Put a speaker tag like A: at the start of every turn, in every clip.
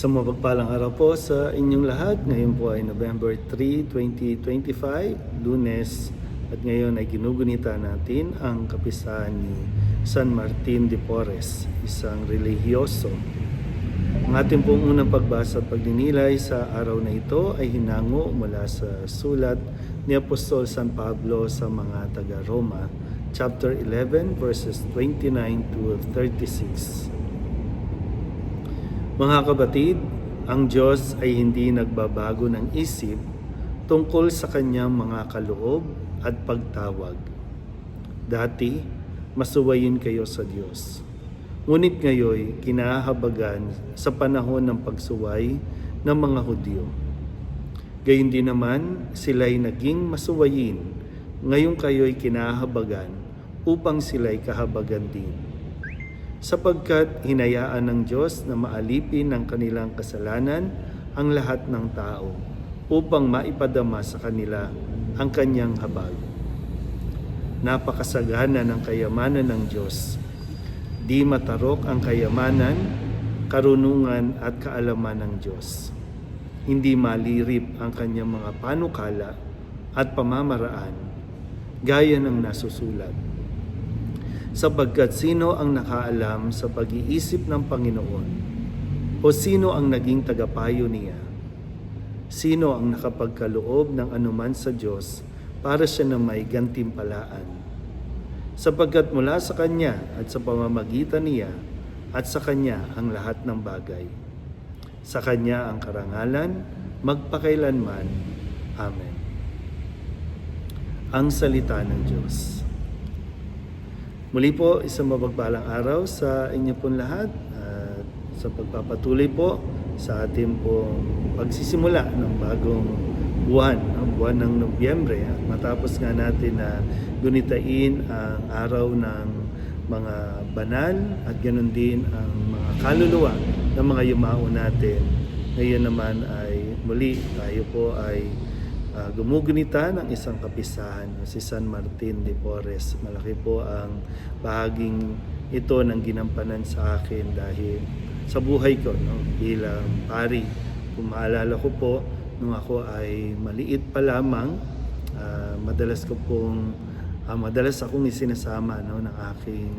A: Sa mapagpalang araw po sa inyong lahat. Ngayon po ay November 3, 2025, lunes. At ngayon ay ginugunita natin ang kapisahan ni San Martin de Porres, isang relihiyoso. Ang ating pong unang pagbasa at pagninilay sa araw na ito ay hinango mula sa sulat ni Apostol San Pablo sa mga taga-Roma, chapter 11, verses 29 to 36. Mga kapatid, ang Diyos ay hindi nagbabago ng isip tungkol sa kanyang mga kaloob at pagtawag. Dati, masuwayin kayo sa Diyos. Ngunit ngayon, kinahabagan sa panahon ng pagsuway ng mga Hudyo. Gayun din naman, sila'y naging masuwayin. Ngayon kayo'y kinahabagan upang sila'y kahabagan din sapagkat hinayaan ng Diyos na maalipin ng kanilang kasalanan ang lahat ng tao upang maipadama sa kanila ang kanyang habag. Napakasagana ng kayamanan ng Diyos. Di matarok ang kayamanan, karunungan at kaalaman ng Diyos. Hindi malirip ang kanyang mga panukala at pamamaraan gaya ng nasusulat sapagkat sino ang nakaalam sa pag-iisip ng Panginoon? O sino ang naging tagapayo niya? Sino ang nakapagkaloob ng anuman sa Diyos para siya na may gantimpalaan? Sapagkat mula sa Kanya at sa pamamagitan niya at sa Kanya ang lahat ng bagay. Sa Kanya ang karangalan, magpakailanman. Amen. Ang Salita ng Diyos. Muli po, isang mapagpalang araw sa inyo pong lahat at sa pagpapatuloy po sa ating pong pagsisimula ng bagong buwan, ang buwan ng Nobyembre. At matapos nga natin na gunitain ang araw ng mga banal at ganoon din ang mga kaluluwa ng mga yumao natin. Ngayon naman ay muli tayo po ay uh, gumugunita ng isang kapisahan, si San Martin de Porres. Malaki po ang bahaging ito ng ginampanan sa akin dahil sa buhay ko no, bilang pari. Kung maalala ko po, nung ako ay maliit pa lamang, uh, madalas ko pong, uh, madalas akong isinasama no, ng aking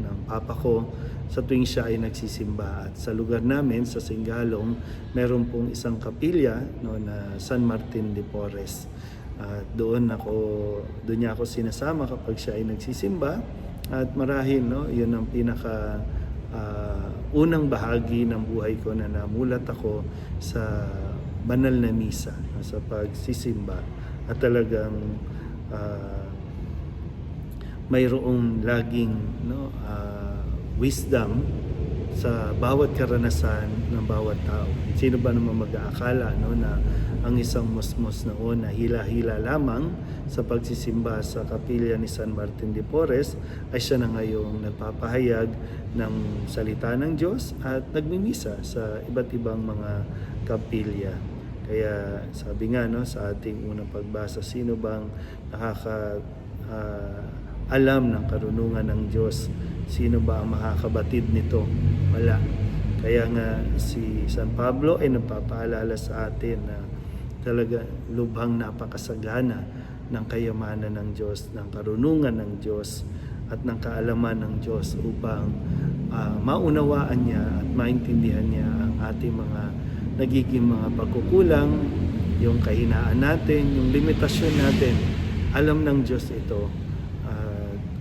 A: ng papa ko sa tuwing siya ay nagsisimba. At sa lugar namin, sa Singalong, meron pong isang kapilya no, na San Martin de Porres. At doon ako, doon niya ako sinasama kapag siya ay nagsisimba. At marahil, no, yun ang pinaka uh, unang bahagi ng buhay ko na namulat ako sa banal na misa, no, sa pagsisimba. At talagang uh, mayroong laging no, uh, wisdom sa bawat karanasan ng bawat tao. Sino ba naman mag-aakala no, na ang isang musmos na hila-hila lamang sa pagsisimba sa kapilya ni San Martin de Porres ay siya na ngayong nagpapahayag ng salita ng Diyos at nagmimisa sa iba't ibang mga kapilya. Kaya sabi nga no, sa ating unang pagbasa, sino bang nakaka uh, alam ng karunungan ng Diyos. Sino ba ang makakabatid nito? Wala. Kaya nga si San Pablo ay nagpapaalala sa atin na talaga lubhang napakasagana ng kayamanan ng Diyos, ng karunungan ng Diyos at ng kaalaman ng Diyos upang uh, maunawaan niya at maintindihan niya ang ating mga nagiging mga pagkukulang, yung kahinaan natin, yung limitasyon natin. Alam ng Diyos ito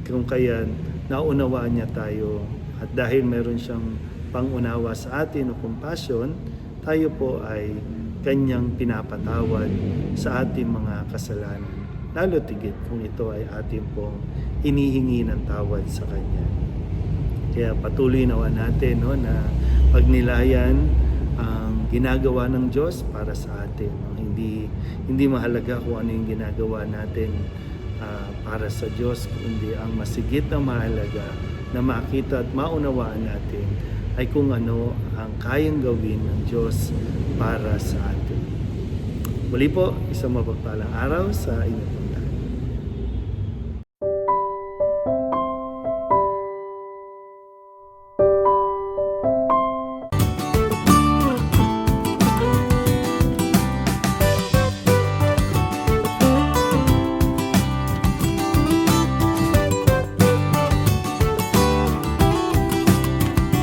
A: kung kaya naunawaan niya tayo at dahil meron siyang pangunawa sa atin o compassion, tayo po ay kanyang pinapatawad sa ating mga kasalanan. Lalo tigit kung ito ay ating pong inihingi ng tawad sa Kanya. Kaya patuloy nawa natin no, na pagnilayan ang ginagawa ng Diyos para sa atin. Hindi, hindi mahalaga kung ano yung ginagawa natin para sa Diyos, kundi ang masigit na mahalaga na makita at maunawaan natin ay kung ano ang kayang gawin ng Diyos para sa atin. Muli po, isang mapagpalang araw sa inyo.